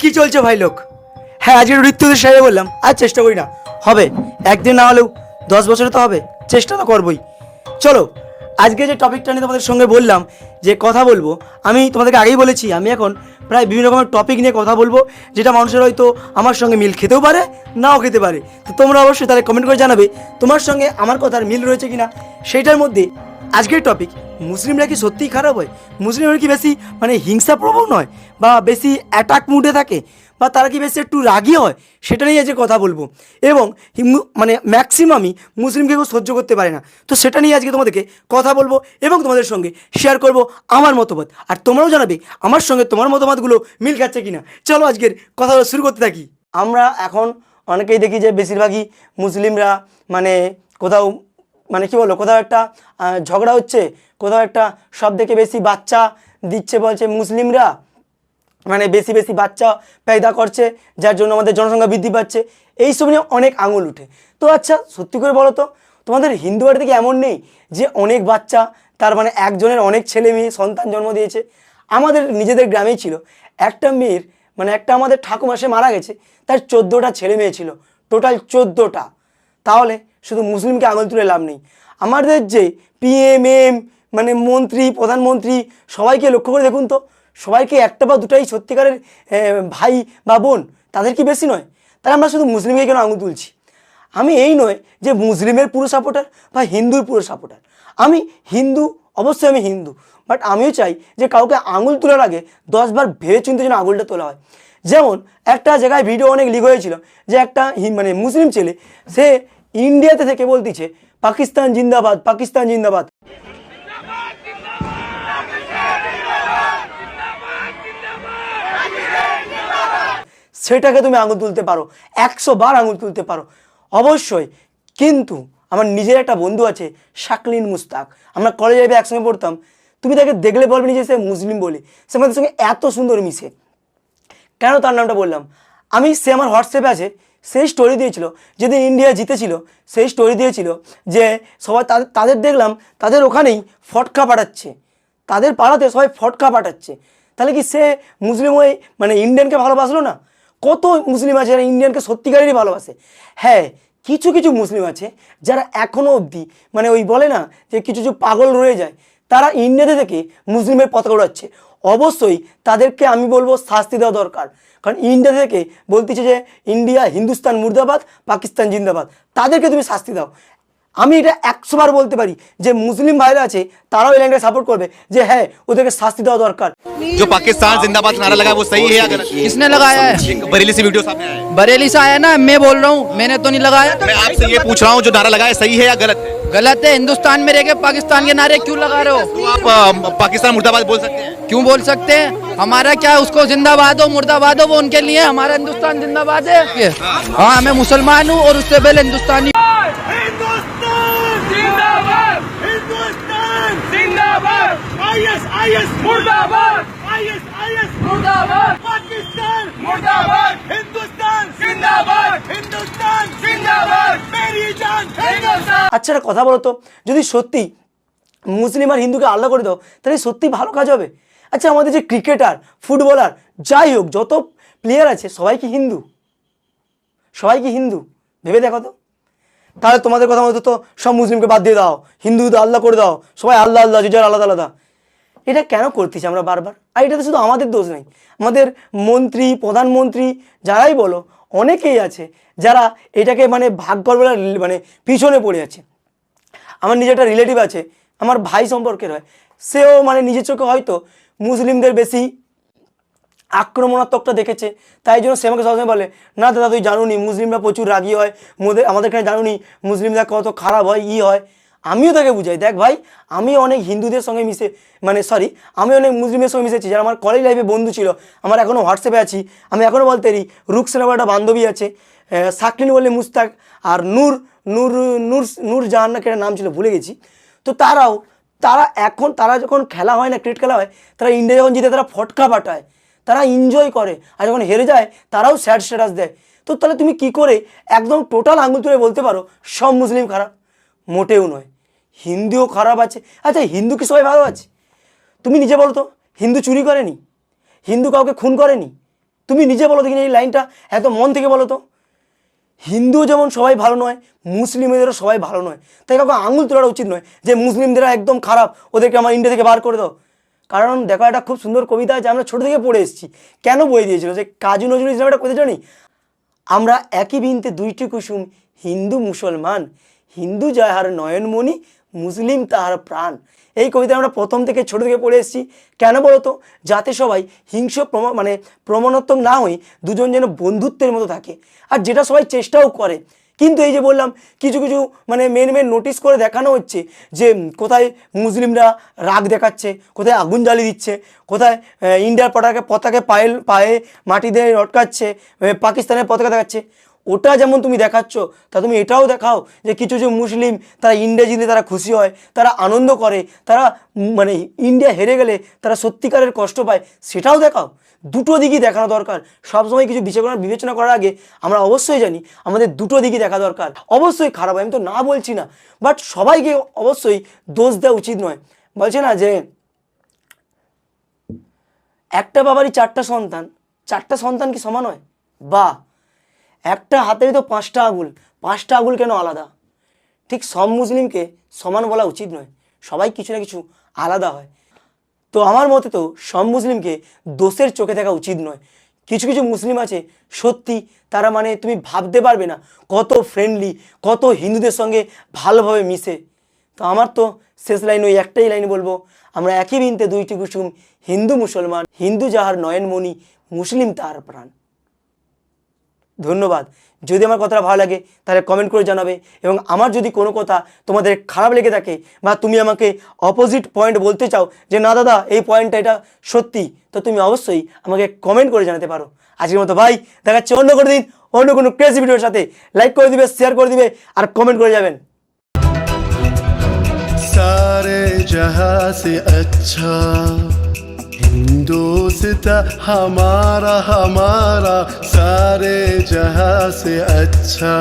কি চলছে ভাই লোক? হ্যাঁ আজকে ঋতুদের সাহেব বললাম। আর চেষ্টা করি না। হবে। একদিন না হলেও দশ বছরে তো হবে। চেষ্টা তো করবই। চলো, আজকে যে টপিকটা নিয়ে তোমাদের সঙ্গে বললাম, যে কথা বলব, আমি তোমাদেরকে আগেই বলেছি, আমি এখন প্রায় বিভিন্ন রকমের টপিক নিয়ে কথা বলব, যেটা মানুষের হয়তো আমার সঙ্গে মিল খেতেও পারে, নাও খেতে পারে। তো তোমরা অবশ্যই তাহলে কমেন্ট করে জানাবে, তোমার সঙ্গে আমার কথার মিল রয়েছে কিনা, সেইটার মধ্যে আজকের টপিক মুসলিমরা কি সত্যিই খারাপ হয়? মুসলিমরা কি বেশি মানে হিংসা প্রবণ নয় বা বেশি অ্যাটাক মুডে থাকে? বা তারা কি বেশি একটু রাগী হয়? সেটা নিয়ে আজকে কথা বলব। এবং মানে ম্যাক্সিমামই মুসলিমকে কেউ সহ্য করতে পারে না। তো সেটা নিয়ে আজকে তোমাদেরকে কথা বলব এবং তোমাদের সঙ্গে শেয়ার করব আমার মতামত আর তোমরাও জানাবে, আমার সঙ্গে তোমার মতামতগুলো মিল খাচ্ছে কিনা? চলো আজকের কথা শুরু করতে থাকি। আমরা এখন অনেকেই দেখি যে বেশিরভাগই মুসলিমরা মানে কোথাও মানে কি বলো কোথাও একটা ঝগড়া হচ্ছে, কোথাও একটা সব থেকে বেশি বাচ্চা দিচ্ছে বলছে মুসলিমরা মানে বেশি বেশি বাচ্চা পেদা করছে, যার জন্য আমাদের জনসংখ্যা বৃদ্ধি পাচ্ছে এইসব নিয়ে অনেক আঙুল উঠে। তো আচ্ছা সত্যি করে বলো তো, তোমাদের হিন্দু বাড়ি থেকে এমন নেই যে অনেক বাচ্চা, তার মানে একজনের অনেক ছেলে মেয়ে, সন্তান জন্ম দিয়েছে? আমাদের নিজেদের গ্রামেই ছিল। একটা মেয়ের মানে একটা আমাদের ঠাকুমা সে মারা গেছে, তার চোদ্দোটা ছেলে মেয়ে ছিল। টোটাল চোদ্দোটা। তাহলে শুধু মুসলিমকে আঙুল তুলে লাভ নেই। আমাদের যে পিএমএম মানে মন্ত্রী, প্রধানমন্ত্রী, সবাইকে লক্ষ্য করে দেখুন তো, সবাইকে একটা বা দুটাই সত্যিকারের ভাই বা বোন, তাদের কি বেশি নয়? তাহলে আমরা শুধু মুসলিমকে কেন আঙুল তুলছি? আমি এই নয় যে মুসলিমের পুরো সাপোর্টার বা হিন্দুর পুরো সাপোর্টার। আমি হিন্দু, অবশ্যই আমি হিন্দু, বাট আমিও চাই যে কাউকে আঙুল তোলার আগে দশবার ভেবে চিন্তে যেন আঙুলটা তোলা হয়। যেমন একটা জায়গায় ভিডিও অনেক লিক হয়েছিল যে একটা মানে মুসলিম ছেলে, সে ইন্ডিয়াতে থেকে বলতিছে পাকিস্তান জিন্দাবাদ পাকিস্তান জিন্দাবাদ। সেটাকে তুমি আঙুল তুলতে পারো, একশো বার আঙুল তুলতে পারো। অবশ্যই, কিন্তু আমার নিজের একটা বন্ধু আছে, শাকলিন মুস্তাক। আমরা কলেজে যাবে একসঙ্গে পড়তাম। তুমি তাকে দেখলে বলবে নিজে সে মুসলিম বলে। সে আমাদের সঙ্গে এত সুন্দর মিশে। কেন তার নামটা বললাম? আমি, সে আমার হোয়াটসঅ্যাপে আছে সেই স্টোরি দিয়েছিল, যেদিন ইন্ডিয়া জিতেছিল, সেই স্টোরি দিয়েছিল যে সবাই তাদের দেখলাম, তাদের ওখানেই ফটকা পাঠাচ্ছে। তাদের পাড়াতে সবাই ফটকা পাঠাচ্ছে। তাহলে কি সে মুসলিম হয়ে মানে ইন্ডিয়ানকে ভালোবাসলো না? কত মুসলিম আছে যারা ইন্ডিয়ানকে সত্যিকারেরই ভালোবাসে? হ্যাঁ কিছু কিছু মুসলিম আছে যারা এখনও অবধি মানে ওই বলে না যে কিছু কিছু পাগল রয়ে যায়, তারা ইন্ডিয়াতে থেকে মুসলিমের পতাকা উড়াচ্ছে। অবশ্যই তাদেরকে আমি বলব শাস্তি দেওয়া দরকার। কারণ ইন্ডিয়া থেকে বলতেছে যে ইন্ডিয়া, হিন্দুস্তান, মুর্দাবাদ, পাকিস্তান, জিন্দাবাদ। তাদেরকে তুমি শাস্তি দাও। আমি এটা একশো বার বলতে পারি যে মুসলিম ভাইরা আছে তারাও এই লাইনটা সাপোর্ট করবে যে হ্যাঁ ওদেরকে শাস্তি দেওয়া দরকার जो पाकिस्तान जिंदाबाद का नारा लगा है, वो सही है या गलत किसने लगाया है बरेली से वीडियो सामने आया है बरेली से आया ना मैं बोल रहा हूँ मैंने तो नहीं लगाया मैं आपसे ये पूछ रहा हूँ जो नारा लगा है सही है या गलत है गलत है हिंदुस्तान में रह के पाकिस्तान के नारे क्यों लगा रहे हो तो आप अ, पाकिस्तान मुर्दाबाद बोल सकते हैं क्यों बोल सकते हैं हमारा क्या है, उसको जिंदाबाद हो मुर्दाबाद हो वो उनके लिए हमारा हिंदुस्तान जिंदाबाद है ये। हाँ मैं मुसलमान हूँ और उससे पहले हिंदुस्तानी हिंदुस्तान আইএস আইএস মুর্দাবাদ! আইএস আইএস মুর্দাবাদ! পাকিস্তান! মুর্দাবাদ! হিন্দুস্তান! জিন্দাবাদ! হিন্দুস্তান! জিন্দাবাদ! মেরি জান! হিন্দুস্তান! আচ্ছা একটা কথা বলো তো যদি সত্যি মুসলিম আর হিন্দুকে আলাদা করে দাও তাহলে সত্যি ভালো কাজ হবে? আচ্ছা আমাদের যে ক্রিকেটার ফুটবলার যাই হোক যত প্লেয়ার আছে সবাই কি হিন্দু? সবাই কি হিন্দু? ভেবে দেখো তো। তাহলে তোমাদের কথা মতো তো সব মুসলিমকে বাদ দিয়ে দাও হিন্দু আল্লাহ করে দাও সবাই আল্লাহ আল্লাহ যে যার আলাদা আলাদা। এটা কেন করতেছি আমরা বারবার? আর এটাতে শুধু আমাদের দোষ নেই, আমাদের মন্ত্রী, প্রধানমন্ত্রী, যারাই বলো, অনেকেই আছে যারা এটাকে মানে ভাগ করবার মানে পিছনে পড়ে আছে আমার নিজের একটা রিলেটিভ আছে, আমার ভাই সম্পর্কের হয় সেও মানে নিজের চোখে হয়তো মুসলিমদের বেশি আক্রমণাত্মকটা দেখেছে, তাই জন্য সে আমাকে সবসময় বলে, না দাদা, তুই জানুনি, মুসলিমরা প্রচুর রাগী হয়, মোদের, আমাদের এখানে জানুনি, মুসলিমরা কত খারাপ হয়, ই হয়। আমিও তাকে বুঝাই। দেখ ভাই, আমি অনেক হিন্দুদের সঙ্গে মিশে মানে সরি আমি অনেক মুসলিমের সঙ্গে মিশেছি, যারা আমার কলেজ লাইফে বন্ধু ছিল, আমার এখনও হোয়াটসঅ্যাপে আছি, আমি এখনও বলতে পারি রুকসেনা একটা বান্ধবী আছে সাকলিন বলে মুস্তাক আর নূর নূর নূর নূর জাহান না নাম ছিল, ভুলে গেছি। তো তারাও, তারা এখন, তারা যখন খেলা হয় না ক্রিকেট খেলা হয়, তারা ইন্ডিয়া যখন জিতে, তারা ফটকা পাঠায়, তারা এনজয় করে, আর যখন হেরে যায়, তারাও স্যাড স্ট্যাটাস দেয়। তো তাহলে তুমি কি করে একদম টোটাল আঙুল তুলে বলতে পারো, সব মুসলিম খারাপ? মোটেও নয়। হিন্দুও খারাপ আছে। আচ্ছা হিন্দু কি সবাই ভালো আছে? তুমি নিজে বলো তো, হিন্দু চুরি করেনি? হিন্দু কাউকে খুন করেনি? তুমি নিজে বলো দেখিনি এই লাইনটা, এত মন থেকে বলো তো। হিন্দু যেমন সবাই ভালো নয়, মুসলিমদেরও সবাই ভালো নয়। তাই কাউকে আঙুল তোলাটা উচিত নয় যে মুসলিমদেরা একদম খারাপ, ওদেরকে আমার ইন্ডিয়া থেকে বার করে দাও। কারণ দেখো, একটা খুব সুন্দর কবিতা আছে, আমরা ছোটো থেকে পড়ে এসেছি। কেন বই দিয়েছিল? যে কাজী নজরুল ইসলাম একটা কথা জানি? আমরা একই বিনতে দুইটি কুসুম, হিন্দু মুসলমান। হিন্দু যায় হার নয়নমণি মুসলিম তাহার প্রাণ। এই কবিতা আমরা প্রথম থেকে ছোট থেকে পড়ে এসেছি। কেন বলতো যাতে সবাই হিংস মানে প্রমাণাত্মক না হয়ে দুজন যেন বন্ধুত্বের মতো থাকে, আর যেটা সবাই চেষ্টাও করে। কিন্তু এই যে বললাম, কিছু কিছু মানে মেন মেন নোটিস করে দেখানো হচ্ছে যে, কোথায় মুসলিমরা রাগ দেখাচ্ছে, কোথায় আগুন জ্বালিয়ে দিচ্ছে, কোথায় ইন্ডিয়ার পতাকা পতাকা পায়ে পায়ে মাটি দিয়ে লটকাচ্ছে পাকিস্তানের পতাকা দেখাচ্ছে। ওটা যেমন তুমি দেখাচ্ছ, তা তুমি এটাও দেখাও যে কিছু কিছু মুসলিম তারা ইন্ডিয়া জিতে তারা খুশি হয়, তারা আনন্দ করে, তারা মানে ইন্ডিয়া হেরে গেলে তারা সত্যিকারের কষ্ট পায়, সেটাও দেখাও। দুটো দিকই দেখানো দরকার। সবসময় কিছু বিবেচনা বিবেচনা করার আগে আমরা অবশ্যই জানি আমাদের দুটো দিকই দেখা দরকার। অবশ্যই খারাপ আমি তো না বলছি না বাট সবাইকে অবশ্যই দোষ দেওয়া উচিত নয়। বলছে না যে একটা বাবারই চারটা সন্তান চারটা সন্তান কি সমান হয়? বা একটা হাতেরই তো পাঁচটা আঙুল। পাঁচটা আঙুল কেন আলাদা? ঠিক সব মুসলিমকে সমান বলা উচিত নয়। সবাই কিছু না কিছু আলাদা হয়। তো আমার মতে তো সব মুসলিমকে দোষের চোখে দেখা উচিত নয়। কিছু কিছু মুসলিম আছে, সত্যি তারা মানে তুমি ভাবতে পারবে না কত ফ্রেন্ডলি কত হিন্দুদের সঙ্গে ভালোভাবে মিশে। তো আমার তো শেষ লাইন ওই একটাই লাইন বলব। আমরা একই বিনতে দুইটি কুসুম হিন্দু মুসলমান, হিন্দু যাহার নয়নমণি, মুসলিম তাহার প্রাণ। ধন্যবাদ। যদি আমার কথাটা ভালো লাগে, তাহলে কমেন্ট করে জানাবে এবং আমার যদি কোনো কথা তোমাদের খারাপ লেগে থাকে বা তুমি আমাকে অপোজিট পয়েন্ট বলতে চাও যে, না দাদা, এই পয়েন্টটা এটা সত্যি, তো তুমি অবশ্যই আমাকে কমেন্ট করে জানাতে পারো। আজকের মতো ভাই, দেখাচ্ছি অন্য করে দিন অন্য কোনো ক্রেজি ভিডিওর সাথে। লাইক করে দিবে শেয়ার করে দিবে আর কমেন্ট করে যাবেন। সারে জহা সে আচ্ছা हिंदुस्तां हमारा हमारा सारे जहाँ से अच्छा।